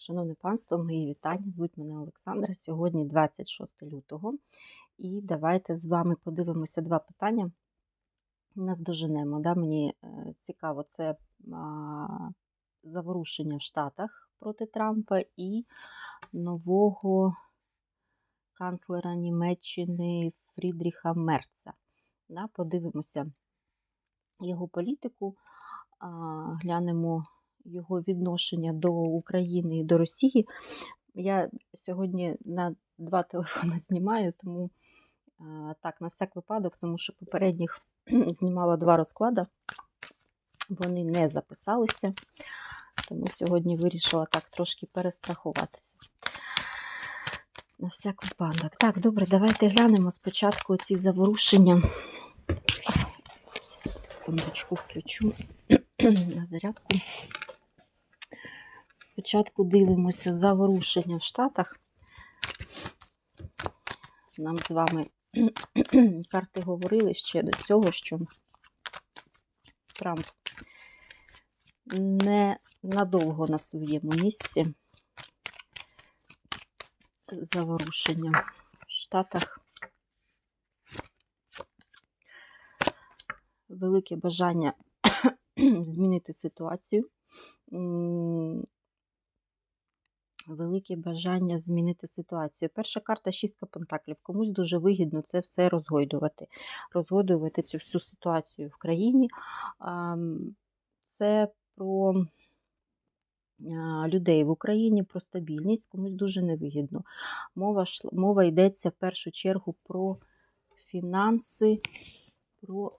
Шановне панство, мої вітання. Звуть мене Олександра. Сьогодні 26 лютого. І давайте з вами подивимося два питання. Нас доженемо. Да? Мені е, цікаво, це заворушення в Штатах проти Трампа і нового канцлера Німеччини Фрідріха Мерца. Да? Подивимося його політику, глянемо його відношення до України і до Росії. Я сьогодні на два телефони знімаю, тому так, на всяк випадок, тому що попередніх знімала два розклади, вони не записалися, тому сьогодні вирішила так трошки перестрахуватися. На всяк випадок. Так, добре, давайте глянемо спочатку ці заворушення. Секундочку включу на зарядку. Спочатку дивимося заворушення в Штатах. Нам з вами карти говорили ще до цього, що Трамп не надовго на своєму місці заворушення в Штатах. Велике бажання змінити ситуацію. Велике бажання змінити ситуацію. Перша карта шістка пентаклів. Комусь дуже вигідно це все розгойдувати, розгойдувати цю всю ситуацію в країні. Це про людей в Україні, про стабільність, комусь дуже невигідно. Мова, мова йдеться в першу чергу про фінанси, про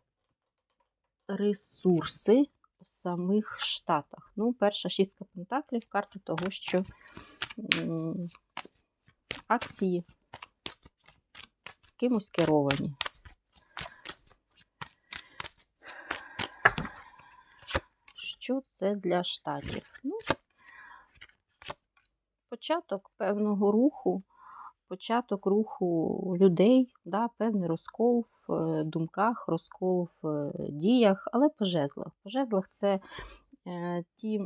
ресурси в самих Штатах. Ну, перша шістка пентаклів, карта того, що акції кимось керовані. Що це для штатів? Ну, початок певного руху, початок руху людей, да, певний розкол в е, думках, розкол в е, діях, але по жезлах. По жезлах це ті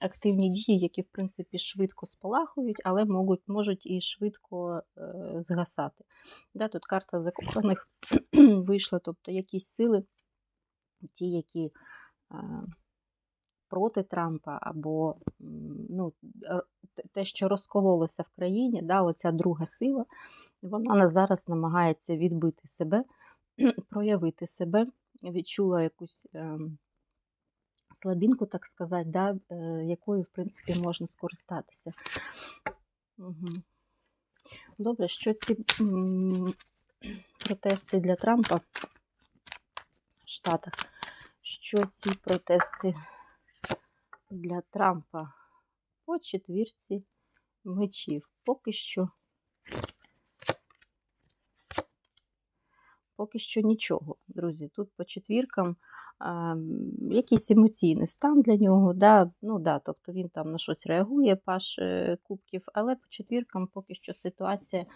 активні дії, які, в принципі, швидко спалахують, але можуть можуть і швидко згасати. Да, Тут карта закоханих вийшла, тобто якісь сили, ті, які проти Трампа, або ну, те, що розкололося в країні, да, оця друга сила, вона зараз намагається відбити себе, проявити себе, відчула якусь е, слабінку, так сказати, да, е, якою, в принципі, можна скористатися. Угу. Добре, що ці протести для Трампа в Штатах? Що ці протести для Трампа по четвірці мечів. Поки що, поки що нічого, друзі. Тут по четвіркам а, якийсь емоційний стан для нього. Да? Ну, да, Тобто він там на щось реагує, паш е, кубків, але по четвіркам поки що ситуація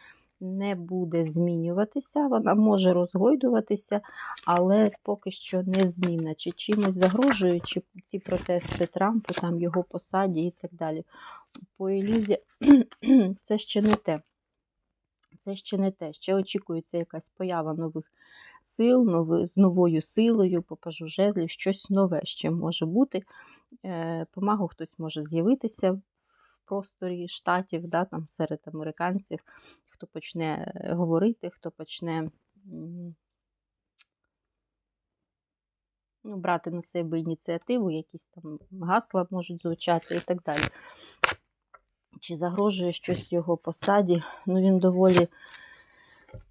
не буде змінюватися, вона може розгойдуватися, але поки що не змінна. Чи чимось загрожує, чи ці протести Трампу, там його посаді і так далі. По Елізі це ще не те. Це ще не те. Ще очікується якась поява нових сил, нови, з новою силою, попажу жезлів, щось нове ще може бути. Е, Помагу хтось може з'явитися в просторі штатів, да, там серед американців хто почне е, говорити, хто почне ну, брати на себе ініціативу, якісь там гасла можуть звучати і так далі. Чи загрожує щось його посаді? Ну, він доволі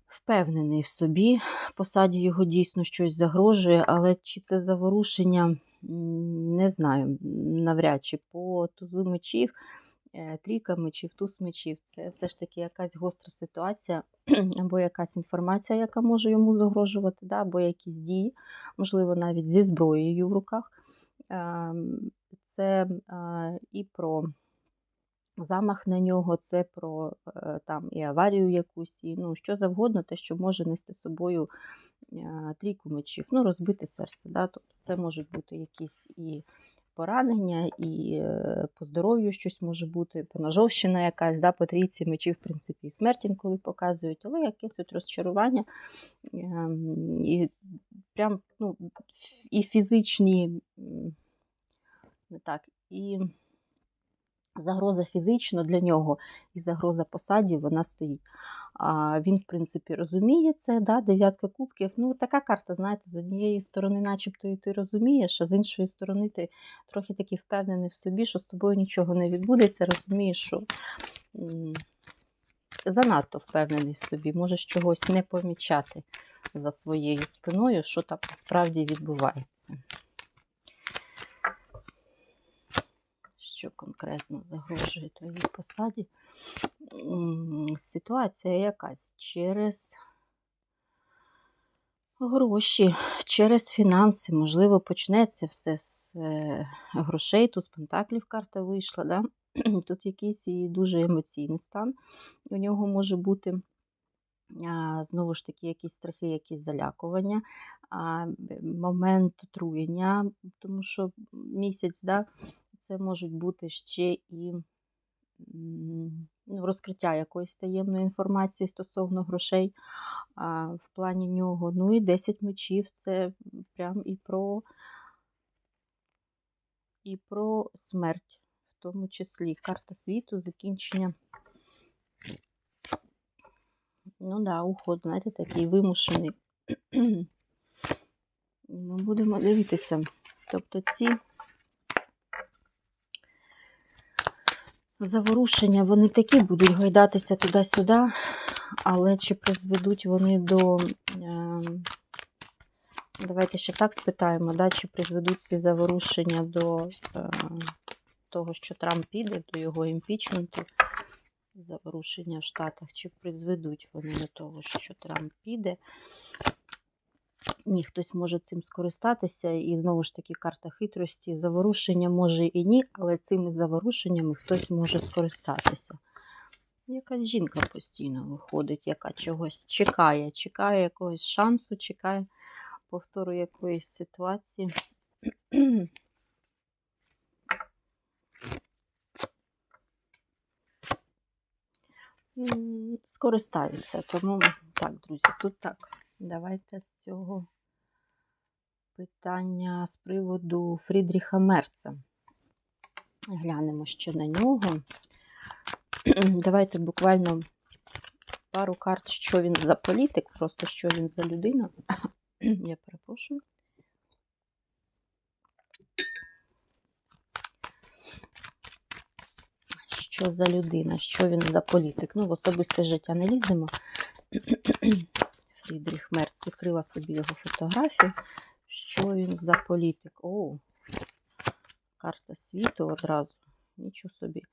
впевнений в собі. Посаді його дійсно щось загрожує, але чи це заворушення, не знаю, навряд чи по тузу мечів. Е, трійка мечів, туз мечів. Це все ж таки якась гостра ситуація, або якась інформація, яка може йому загрожувати, да, або якісь дії, можливо, навіть зі зброєю в руках. Ем, це і про замах на нього, це про е, там і аварію якусь, і ну, що завгодно, те, що може нести з собою е, трійку мечів, ну, розбити серце. Да? Тобто Це можуть бути якісь і поранення, і е, по здоров'ю щось може бути, поножовщина якась, да, по трійці мечів, в принципі, і смерть інколи показують, але якесь от розчарування. ем, І прям, ну, і фізичні, не так, і загроза фізично для нього і загроза посаді вона стоїть. А він, в принципі, розуміє це, да, дев'ятка кубків. Ну, така карта, знаєте, з однієї сторони, начебто, і ти розумієш, а з іншої сторони, ти трохи такий впевнений в собі, що з тобою нічого не відбудеться, розумієш, що занадто впевнений в собі, можеш чогось не помічати за своєю спиною, що там насправді відбувається. Що конкретно загрожує твоїй посаді? Ситуація якась через гроші, через фінанси. Можливо, почнеться все з е, грошей. Тут з Пентаклів карта вийшла. Да? Тут якийсь і дуже емоційний стан. У нього може бути. Знову ж таки, якісь страхи, якісь залякування, момент отруєння, тому що місяць, да, це можуть бути ще і ну, розкриття якоїсь таємної інформації стосовно грошей а, в плані нього. Ну і 10 мечів це прям і про, і про смерть, в тому числі карта світу, закінчення. Ну да, уход, знаєте, такий вимушений. ну, будемо дивитися. Тобто ці заворушення, вони такі будуть гойдатися туди-сюди, але чи призведуть вони до. Е, давайте ще так спитаємо, да, чи призведуть ці заворушення до е, того, що Трамп піде, до його імпічменту. Заворушення в Штатах, чи призведуть вони до того, що Трамп піде. Ні, хтось може цим скористатися, і знову ж таки карта хитрості. Заворушення може і ні, але цими заворушеннями хтось може скористатися. Якась жінка постійно виходить, яка чогось чекає, чекає якогось шансу, чекає повтору якоїсь ситуації. Скористаються. Тому так, друзі, тут так. Давайте з цього питання з приводу Фрідріха Мерца. Глянемо ще на нього. Давайте буквально пару карт, що він за політик, просто що він за людина. Я перепрошую. Що за людина, що він за політик? Ну, в особисте життя не ліземо. Фрідріх Мерц відкрила собі його фотографію. Що він за політик? О, карта світу одразу. Нічого собі.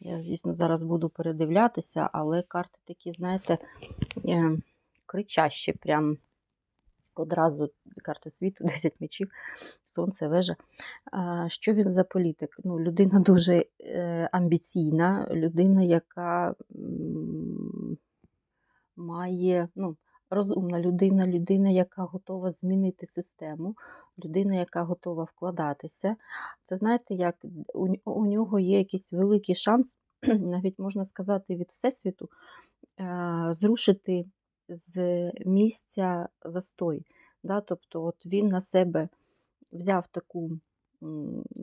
Я, звісно, зараз буду передивлятися, але карти такі, знаєте, е, кричащі, прям одразу карта світу, 10 мечів, сонце, вежа. Що він за політик? Ну, людина дуже е, амбіційна, людина, яка має, ну, розумна людина, людина, яка готова змінити систему, людина, яка готова вкладатися. Це знаєте, як у, у нього є якийсь великий шанс, навіть можна сказати, від Всесвіту, е, зрушити з місця застой. Да? Тобто, от він на себе взяв таку,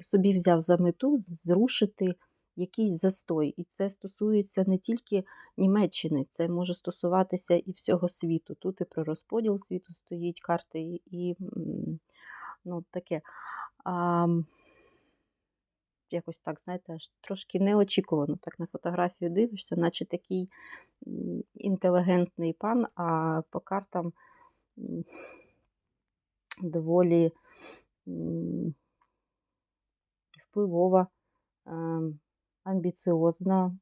собі взяв за мету зрушити якийсь застой. І це стосується не тільки Німеччини, це може стосуватися і всього світу. Тут і про розподіл світу стоїть карти, і, ну, таке. А, якось так, знаєте, аж трошки неочікувано. Так на фотографію дивишся, наче такий інтелігентний пан, а по картам доволі впливова, ем, амбіціозна,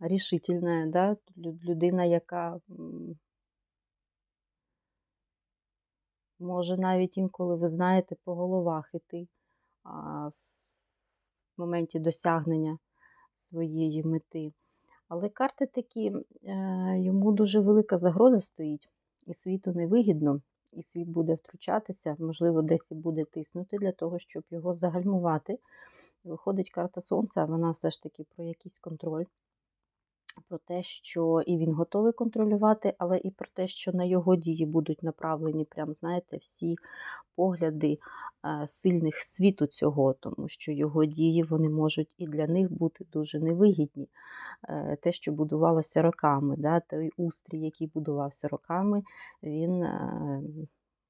рішительна, да? людина, яка може навіть інколи, ви знаєте, по головах іти. В моменті досягнення своєї мети. Але карти такі, е, йому дуже велика загроза стоїть, і світу невигідно, і світ буде втручатися, можливо, десь і буде тиснути для того, щоб його загальмувати. Виходить карта Сонця, вона все ж таки про якийсь контроль, про те, що і він готовий контролювати, але і про те, що на його дії будуть направлені, прям, знаєте, всі погляди е, сильних світу цього, тому що його дії вони можуть і для них бути дуже невигідні. Е, Те, що будувалося роками, да, той устрій, який будувався роками, він е,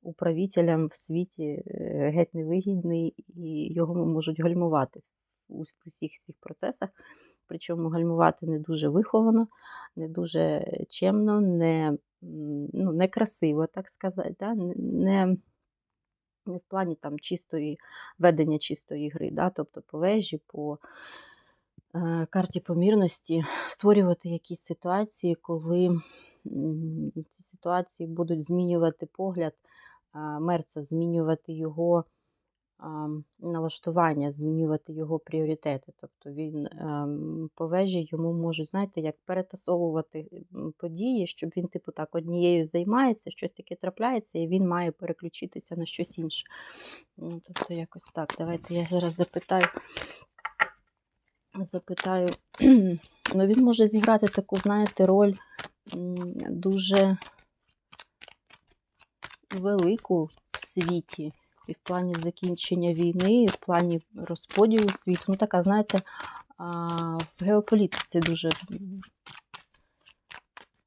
управителям в світі геть невигідний, і його можуть гальмувати у усіх цих процесах. Причому гальмувати не дуже виховано, не дуже чемно, не, ну, не красиво, так сказати, да? не, не в плані там чистої ведення чистої гри, да? тобто по вежі, по е, карті помірності створювати якісь ситуації, коли ці ситуації будуть змінювати погляд а, мерця, змінювати його налаштування, змінювати його пріоритети. Тобто він ем, по вежі йому можуть, знаєте, як перетасовувати події, щоб він, типу, так однією займається, щось таке трапляється, і він має переключитися на щось інше. Ну, Тобто, якось так. Давайте я зараз запитаю. Запитаю, ну він може зіграти таку, знаєте, роль дуже велику в світі. І в плані закінчення війни, і в плані розподілу світу. Ну, така, знаєте, в геополітиці дуже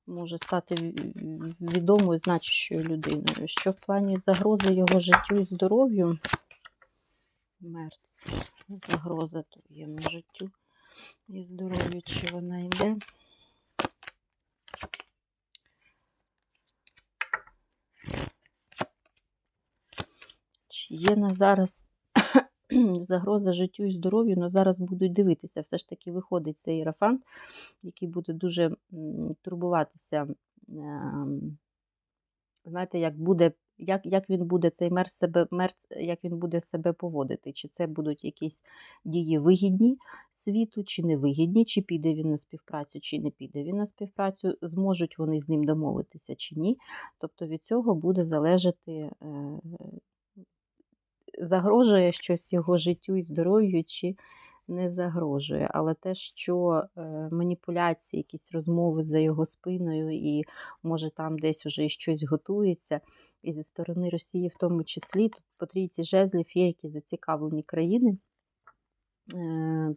може стати відомою, значущою людиною. Що в плані загрози його життю і здоров'ю, мерць, загроза твоєму життю і здоров'ю, чи вона йде? Є на зараз загроза життю і здоров'ю, але зараз будуть дивитися. Все ж таки виходить цей іерофант, який буде дуже турбуватися. ем, Знаєте, як буде, як, як він буде цей мерц себе, мерц, як він буде себе поводити? Чи це будуть якісь дії вигідні світу, чи невигідні, чи піде він на співпрацю, чи не піде він на співпрацю, зможуть вони з ним домовитися чи ні. Тобто від цього буде залежати е, загрожує щось його життю і здоров'ю, чи не загрожує. Але те, що е, маніпуляції, якісь розмови за його спиною, і може там десь вже і щось готується, і зі сторони Росії, в тому числі, тут по трійці жезлів є які зацікавлені країни. е,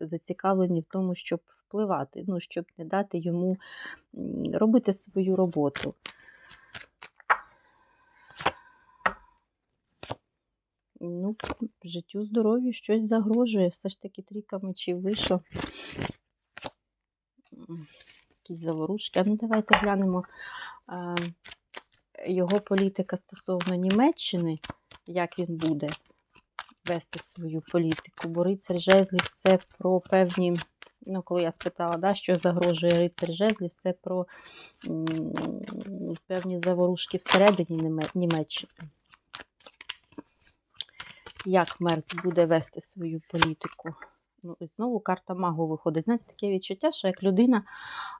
Зацікавлені в тому, щоб впливати, ну, щоб не дати йому робити свою роботу. Ну, життю, здоров'ю щось загрожує. Все ж таки трійка мечів вийшла. Якісь заворушки. А ну давайте глянемо а, його політика стосовно Німеччини, як він буде вести свою політику. Бо рицар жезлів це про певні. Ну, коли я спитала, да, що загрожує рицар жезлів, це про м, певні заворушки всередині Німеччини як Мерц буде вести свою політику. Ну, і знову карта магу виходить. Знаєте, таке відчуття, що як людина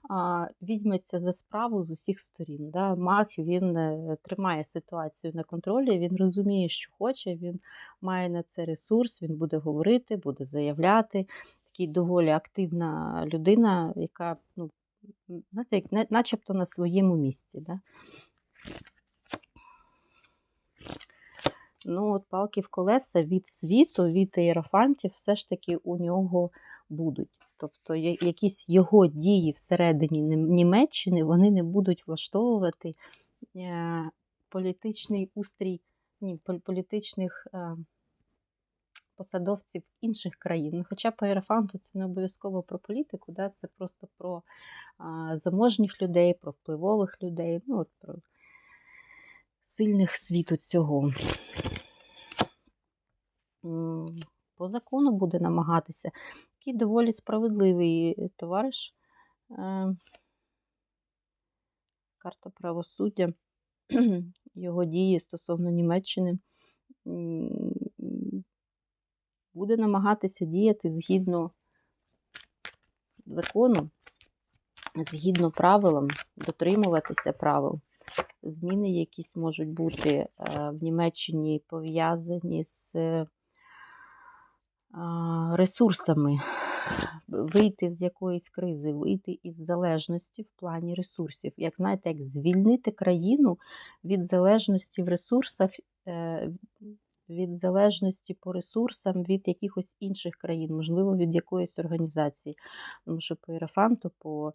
а, візьметься за справу з усіх сторін. Да? Маг він е, тримає ситуацію на контролі, він розуміє, що хоче, він має на це ресурс, він буде говорити, буде заявляти. Такий доволі активна людина, яка, ну, знаєте, начебто на своєму місці. Да? Ну, от палки в колеса від світу, від іерофантів все ж таки у нього будуть. Тобто якісь його дії всередині Німеччини вони не будуть влаштовувати е, політичний устрій ні, політичних е, посадовців інших країн. Ну, хоча по іерофанту це не обов'язково про політику, да? це просто про а, заможніх людей, про впливових людей, ну, от про сильних світу цього. По закону буде намагатися. Такий доволі справедливий товариш. Е, Карта правосуддя, його дії стосовно Німеччини. Буде намагатися діяти згідно закону, згідно правилам, дотримуватися правил. Зміни якісь можуть бути е, в Німеччині пов'язані з е, ресурсами, вийти з якоїсь кризи, вийти із залежності в плані ресурсів. Як знаєте, як звільнити країну від залежності в ресурсах, е, від залежності по ресурсам від якихось інших країн, можливо, від якоїсь організації. Тому що по Єрофанту, по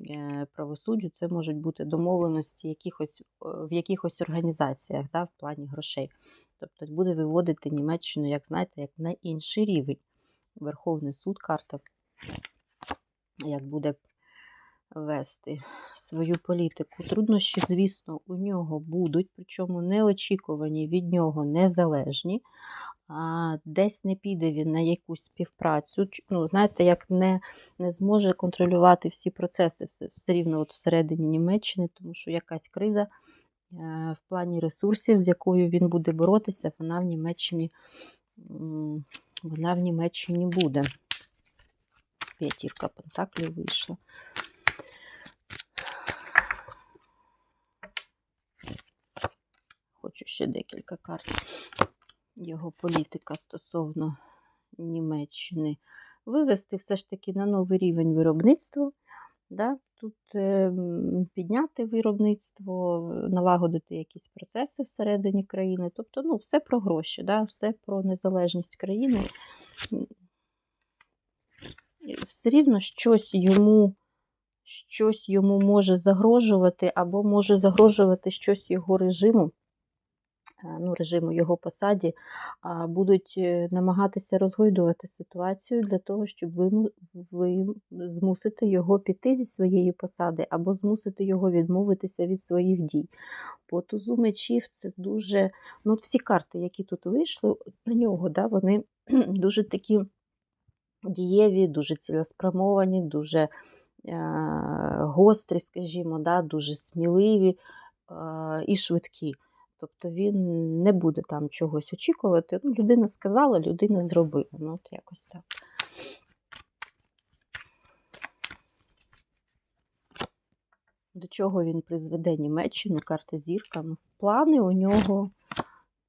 е, правосуддю це можуть бути домовленості якихось, в якихось організаціях да, в плані грошей. Тобто буде виводити Німеччину, як знаєте, як на інший рівень. Верховний суд карта, як буде вести свою політику. Труднощі, звісно, у нього будуть, причому неочікувані від нього незалежні. А Десь не піде він на якусь співпрацю. Ну, знаєте, як не не зможе контролювати всі процеси все, все рівно от всередині Німеччини, тому що якась криза в плані ресурсів, з якою він буде боротися, вона в Німеччині вона в Німеччині буде. П'ятірка Пентаклів вийшла. Хочу ще декілька карт. Його політика стосовно Німеччини. Вивести все ж таки на новий рівень виробництва. Да? Тут е, підняти виробництво, налагодити якісь процеси всередині країни. Тобто, ну, все про гроші, да? все про незалежність країни. Все рівно щось йому щось йому може загрожувати, або може загрожувати щось його режиму. Е, ну, режиму його посаді, будуть е, намагатися розгойдувати ситуацію для того, щоб ви, ви змусити його піти зі своєї посади, або змусити його відмовитися від своїх дій. По тузу мечів це дуже. ну, Всі карти, які тут вийшли, на нього, да, вони дуже такі дієві, дуже цілеспрямовані, дуже е, гострі, скажімо, да, дуже сміливі і швидкі. Тобто він не буде там чогось очікувати. Ну, Людина сказала, людина зробила. Ну, от якось так. До чого він призведе Німеччину, карта зірка. Ну, Плани у нього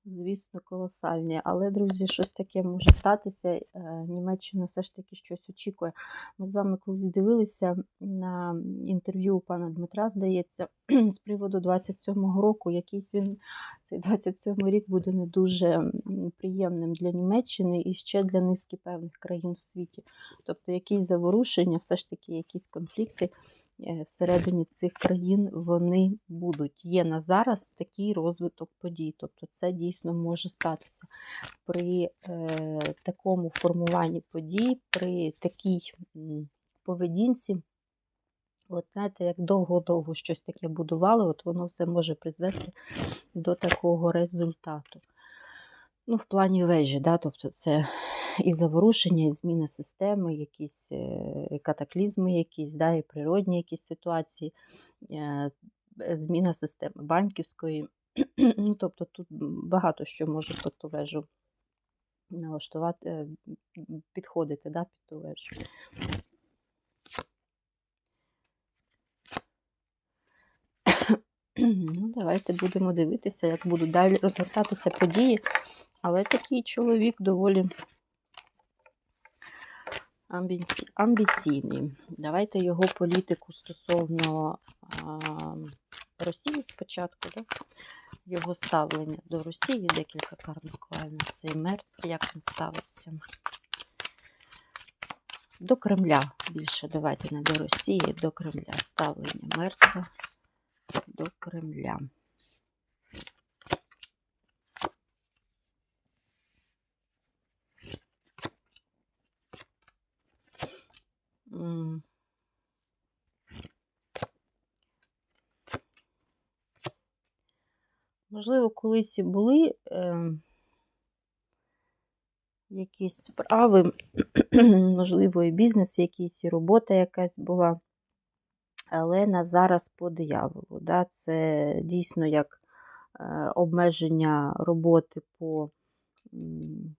звісно, колосальні. Але, друзі, щось таке може статися. Е, Німеччина все ж таки щось очікує. Ми з вами колись дивилися на інтерв'ю у пана Дмитра, здається, з приводу 27-го року. Якийсь він цей 27-й рік буде не дуже приємним для Німеччини і ще для низки певних країн в світі. Тобто якісь заворушення, все ж таки, якісь конфлікти. Е, всередині цих країн вони будуть. Є на зараз такий розвиток подій. Тобто це дійсно може статися при е, такому формуванні подій, при такій поведінці. От знаєте, як довго-довго щось таке будували, от воно все може призвести до такого результату. Ну, В плані вежі, да, тобто це і заворушення, і зміна системи, якісь е, катаклізми, якісь, да, і природні якісь ситуації, е, зміна системи банківської. ну, Тобто тут багато що може під ту вежу налаштувати, е, підходити да, під ту вежу. Ну, Давайте будемо дивитися, як будуть далі розгортатися події. Але такий чоловік доволі амбіці... амбіційний. Давайте його політику стосовно а, Росії спочатку, да? його ставлення до Росії, декілька карт буквально. Цей мерц, як він ставиться. До Кремля більше давайте не до Росії, до Кремля. Ставлення мерця до Кремля. Можливо, колись були е, якісь справи, можливо, і бізнес, якийсь, і робота якась була. Але на зараз по дияволу. Да? Це дійсно як е, обмеження роботи по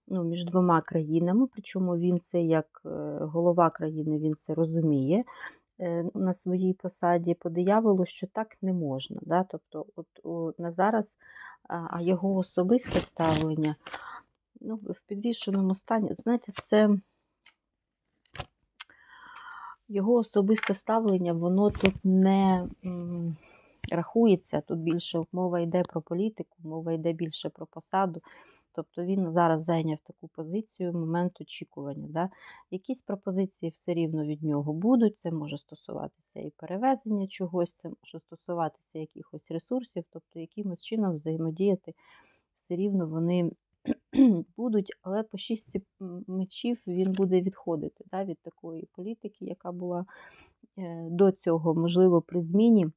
ну, між двома країнами, причому він це як е, голова країни, він це розуміє на своїй посаді по дияволу, що так не можна. Да? Тобто, от о, на зараз, а його особисте ставлення ну, в підвішеному стані, знаєте, це його особисте ставлення, воно тут не рахується. Тут більше мова йде про політику, мова йде більше про посаду. Тобто він зараз зайняв таку позицію момент очікування. Да? Якісь пропозиції все рівно від нього будуть. Це може стосуватися і перевезення чогось, це може стосуватися якихось ресурсів, тобто якимось чином взаємодіяти все рівно вони будуть, але по шістці мечів він буде відходити да, від такої політики, яка була е, до цього, можливо, при зміні е,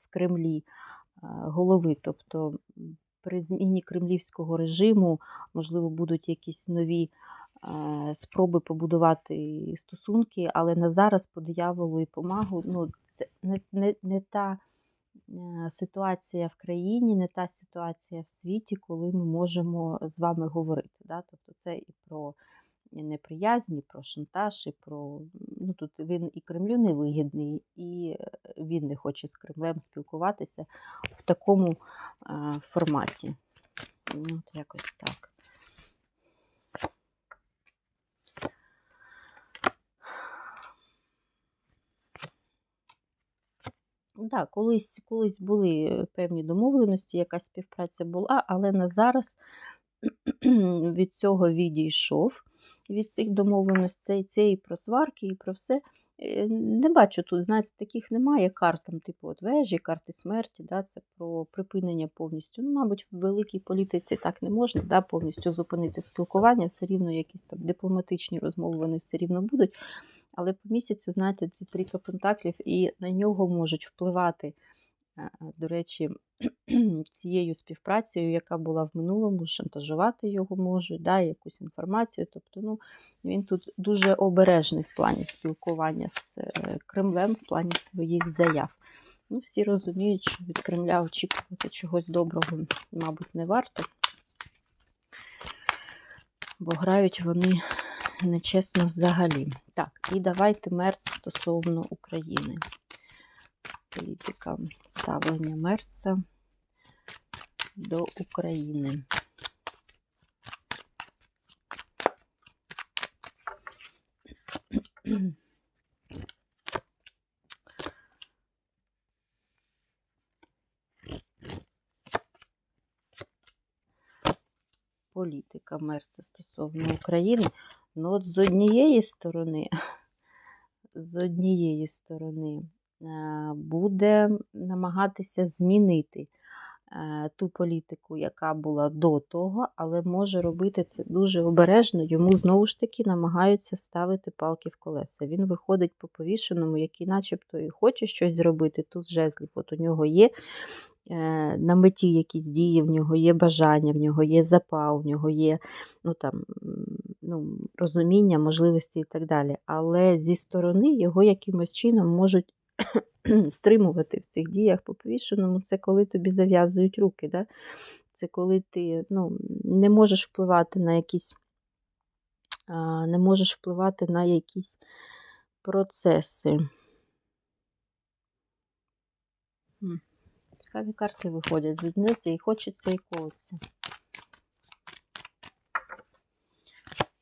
в Кремлі е, голови. Тобто при зміні кремлівського режиму, можливо, будуть якісь нові спроби побудувати стосунки, але на зараз по дияволу і помагу ну, це не, не, не та ситуація в країні, не та ситуація в світі, коли ми можемо з вами говорити. Да? Тобто це і про неприязнь, і про шантаж, і про ну тут він і Кремлю не вигідний, і він не хоче з Кремлем спілкуватися в такому а, форматі. Ну, от якось так. Да, колись, колись були певні домовленості, якась співпраця була, але на зараз від цього відійшов від цих домовленостей. І про сварки, і про все. Е, не бачу тут, знаєте, таких немає карт, там, типу от вежі, карти смерті, да, це про припинення повністю. Ну, Мабуть, в великій політиці так не можна да, повністю зупинити спілкування, все рівно якісь там дипломатичні розмови вони все рівно будуть. Але по місяцю, знаєте, ці трійка пентаклів, і на нього можуть впливати, до речі, цією співпрацею, яка була в минулому, шантажувати його можуть, да, якусь інформацію. Тобто, ну, він тут дуже обережний в плані спілкування з е, Кремлем, в плані своїх заяв. Ну, Всі розуміють, що від Кремля очікувати чогось доброго, мабуть, не варто, бо грають вони нечесно взагалі. Так, і давайте мерц стосовно України. Політика ставлення мерца до України. Політика мерца стосовно України. Ну, от з однієї сторони, з однієї сторони, буде намагатися змінити е, ту політику, яка була до того, але може робити це дуже обережно. Йому знову ж таки намагаються вставити палки в колеса. Він виходить по повішеному, який начебто і хоче щось зробити. Тут жезлів, от у нього є Е, на меті якісь дії, в нього є бажання, в нього є запал, в нього є ну, там, ну, розуміння, можливості і так далі. Але зі сторони його якимось чином можуть стримувати в цих діях по повішеному, це коли тобі зав'язують руки. Да? Це коли ти ну, не можеш впливати на якісь, не можеш впливати на якісь процеси. Цікаві карти виходять з одниці і хочеться і колиться.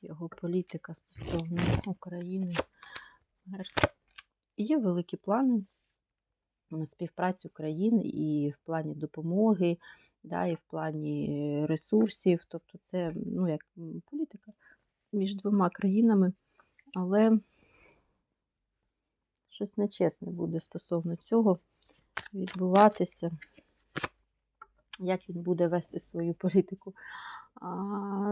Його політика стосовно України. Герц. Є великі плани на співпрацю країн і в плані допомоги, да, і в плані ресурсів. Тобто це ну, як політика між двома країнами, але щось нечесне буде стосовно цього відбуватися, як він буде вести свою політику.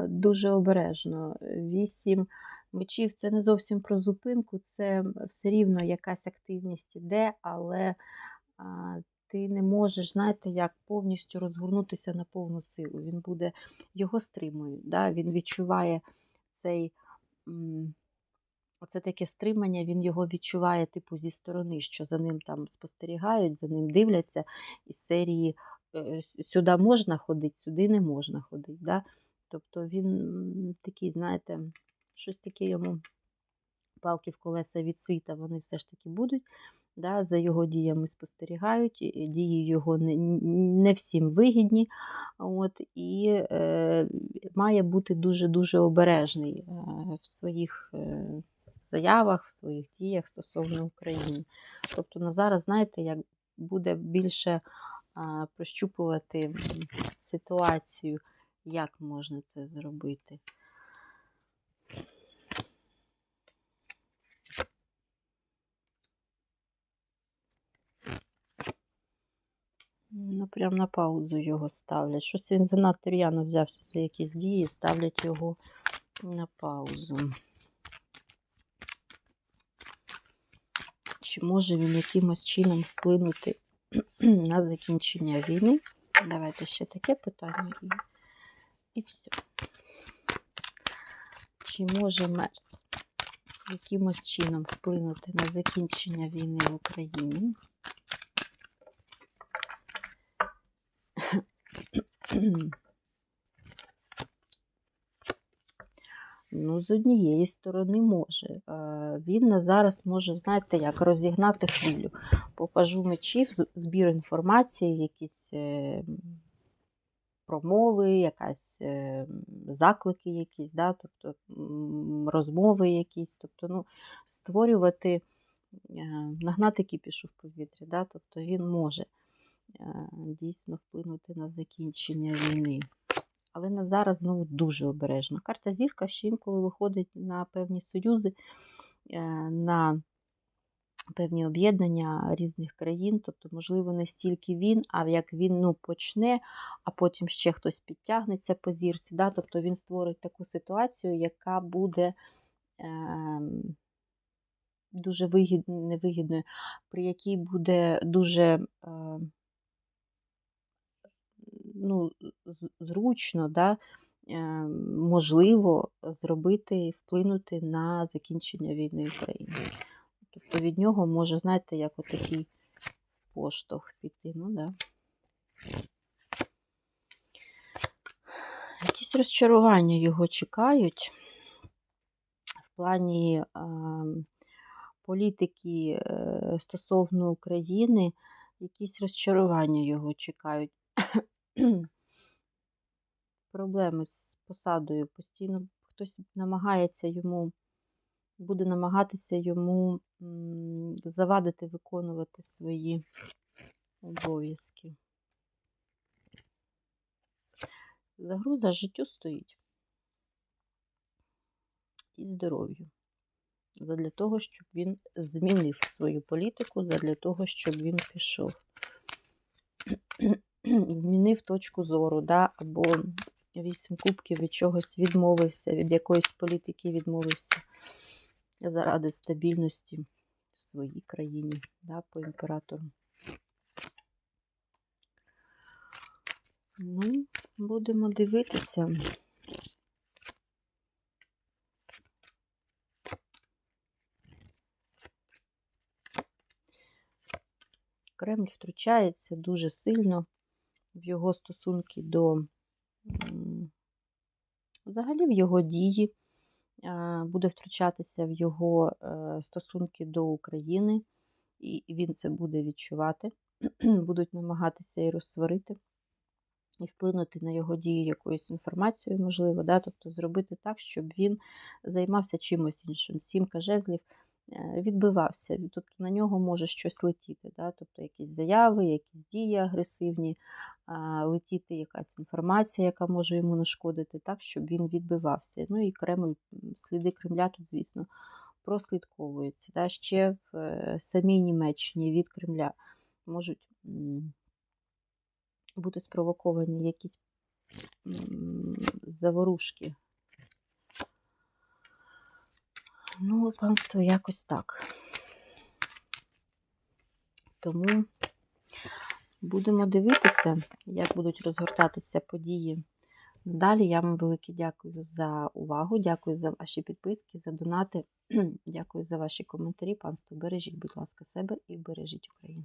Дуже обережно. Вісім мечів це не зовсім про зупинку, це все рівно якась активність іде, але ти не можеш, знаєте, як повністю розгорнутися на повну силу. Він буде, його стримують, да? він відчуває цей Оце таке стримання, він його відчуває, типу, зі сторони, що за ним там спостерігають, за ним дивляться із серії е, сюди можна ходити, сюди не можна ходити. Да? Тобто він такий, знаєте, щось таке йому палки в колеса від світа, вони все ж таки будуть. Да, за його діями спостерігають, дії його не, не всім вигідні. От, і е, має бути дуже-дуже обережний е, в своїх е, заявах, в своїх діях стосовно України. Тобто на зараз, знаєте, як буде більше а, прощупувати ситуацію, як можна це зробити. Ну, прям на паузу його ставлять. Щось він занадто р'яно взявся за якісь дії, ставлять його на паузу. Чи може він якимось чином вплинути на закінчення війни? Давайте ще таке питання і, і все. Чи може Мерц якимось чином вплинути на закінчення війни в Україні? Ну, з однієї сторони може. Він зараз може, знаєте, як розігнати хвилю. По пажу мечів, збір інформації, якісь е, промови, якась е, заклики якісь, да? тобто розмови якісь, тобто, ну, створювати, е, нагнати кіпішу в повітрі, да? тобто він може дійсно вплинути на закінчення війни. Але на зараз знову дуже обережно. Карта зірка ще інколи виходить на певні союзи, е, на певні об'єднання різних країн. Тобто, можливо, не стільки він, а як він ну, почне, а потім ще хтось підтягнеться по зірці. Да? Тобто він створить таку ситуацію, яка буде е, дуже вигід, невигідною, при якій буде дуже. Е, ну, зручно, да, е, можливо зробити і вплинути на закінчення війни в Україні. Тобто від нього може, знаєте, як отакий поштовх піти. Ну, да. Якісь розчарування його чекають в плані е, політики е, стосовно України, якісь розчарування його чекають. Проблеми з посадою. Постійно хтось намагається йому, буде намагатися йому завадити виконувати свої обов'язки. Загроза життю стоїть і здоров'ю. Задля того, щоб він змінив свою політику, задля того, щоб він пішов. Змінив точку зору, да? або вісім кубків від чогось відмовився, від якоїсь політики відмовився заради стабільності в своїй країні, да? по імператору. Ну, будемо дивитися. Кремль втручається дуже сильно в його стосунки до взагалі в його дії, буде втручатися в його е, стосунки до України, і він це буде відчувати. Будуть намагатися і розсварити, і вплинути на його дії якоюсь інформацією, можливо, да? тобто зробити так, щоб він займався чимось іншим. Сімка жезлів е, відбивався, тобто на нього може щось летіти, да? тобто якісь заяви, якісь дії агресивні, летіти якась інформація, яка може йому нашкодити, так, щоб він відбивався. Ну і Кремль, сліди Кремля тут, звісно, прослідковуються. Да? Ще в е, самій Німеччині від Кремля можуть бути спровоковані якісь заворушки. Ну, панство, якось так. Тому будемо дивитися, як будуть розгортатися події. Далі я вам велике дякую за увагу, дякую за ваші підписки, за донати, дякую за ваші коментарі. Панство, бережіть, будь ласка, себе і бережіть Україну.